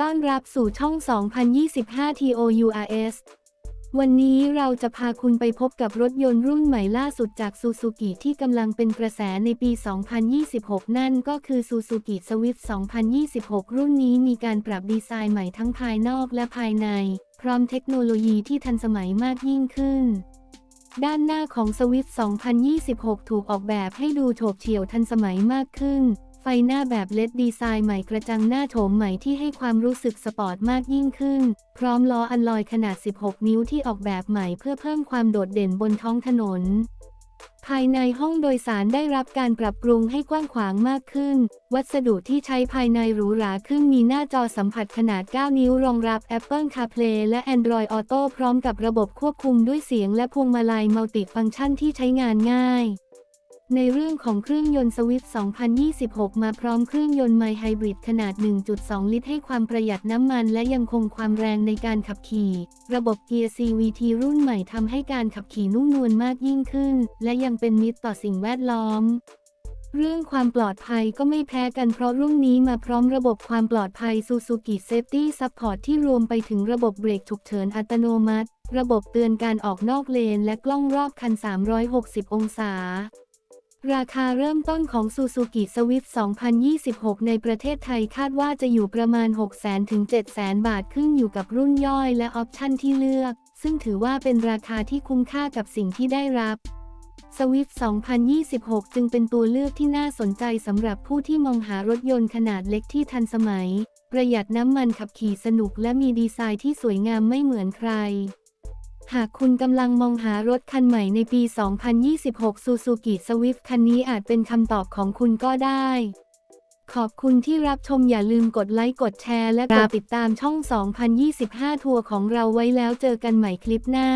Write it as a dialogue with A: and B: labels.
A: ต้อนรับสู่ช่อง 2025 TOURS วันนี้เราจะพาคุณไปพบกับรถยนต์รุ่นใหม่ล่าสุดจากซูซูกิที่กำลังเป็นกระแสในปี 2026 นั่นก็คือ Suzuki Swift 2026 รุ่นนี้มีการปรับดีไซน์ใหม่ทั้งภายนอกและภายใน พร้อมเทคโนโลยีที่ทันสมัยมากยิ่งขึ้นด้านหน้าของ Swift 2026 ถูกออกแบบให้ดูโฉบเฉี่ยวทันสมัยมากขึ้น ฟหน้าแบบเลดดีไซน์ใหม่กระจังหน้าโฉมใหม่ที่ให้ความรู้สึกสปอร์ตมากยิ่งขึ้น พร้อมล้ออันลอยขนาด 16 นิ้วที่ออกแบบใหม่เพื่อเพิ่มความโดดเด่นบนท้องถนน ภายในห้องโดยสารได้รับการปรับปรุงให้กว้างขวางมากขึ้น วัสดุที่ใช้ภายในหรูหราขึ้นมีหน้าจอสัมผัสขนาด 9 นิ้วรองรับ Apple CarPlay และ Android Auto พร้อมกับระบบควบคุมด้วยเสียงและพวงมาลัยมัลติฟังก์ชันที่ใช้งานง่าย ในเรื่องของเครื่องยนต์สวิฟต์ 2026 มาพร้อมเครื่องยนต์ไมไฮบริดขนาด 1.2 ลิตร ให้ความประหยัดน้ำมัน และยังคงความแรงในการขับขี่ ระบบเกียร์ CVT รุ่นใหม่ทำให้การขับขี่นุ่มนวลมากยิ่งขึ้น และยังเป็นมิตรต่อสิ่งแวดล้อมเรื่องความปลอดภัยก็ไม่แพ้กันเพราะรุ่นนี้มาพร้อมระบบความปลอดภัย Suzuki Safety Support ที่รวมไปถึงระบบเบรกฉุกเฉินอัตโนมัติ ระบบเตือนการออกนอกเลน และกล้องรอบคัน 360 องศา ราคาเริ่มต้นของ Suzuki Swift 2026 ในประเทศไทยคาดว่าจะอยู่ประมาณ 600,000 ถึง 700,000 บาทขึ้นอยู่กับรุ่นย่อยและออปชั่นที่เลือก ซึ่งถือว่าเป็นราคาที่คุ้มค่ากับสิ่งที่ได้รับ Swift 2026 จึงเป็นตัวเลือกที่น่าสนใจสำหรับผู้ที่มองหารถยนต์ขนาดเล็กที่ทันสมัย ประหยัดน้ำมันขับขี่สนุกและมีดีไซน์ที่สวยงามไม่เหมือนใคร หากคุณกำลังมองหารถคันใหม่ในปี 2026 Suzuki Swift คันนี้อาจเป็นคำตอบของคุณก็ได้ ขอบคุณที่รับชมอย่าลืมกดไลค์ กดแชร์ และกดติดตามช่อง 2025 ทัวร์ของเราไว้แล้วเจอกันใหม่คลิปหน้า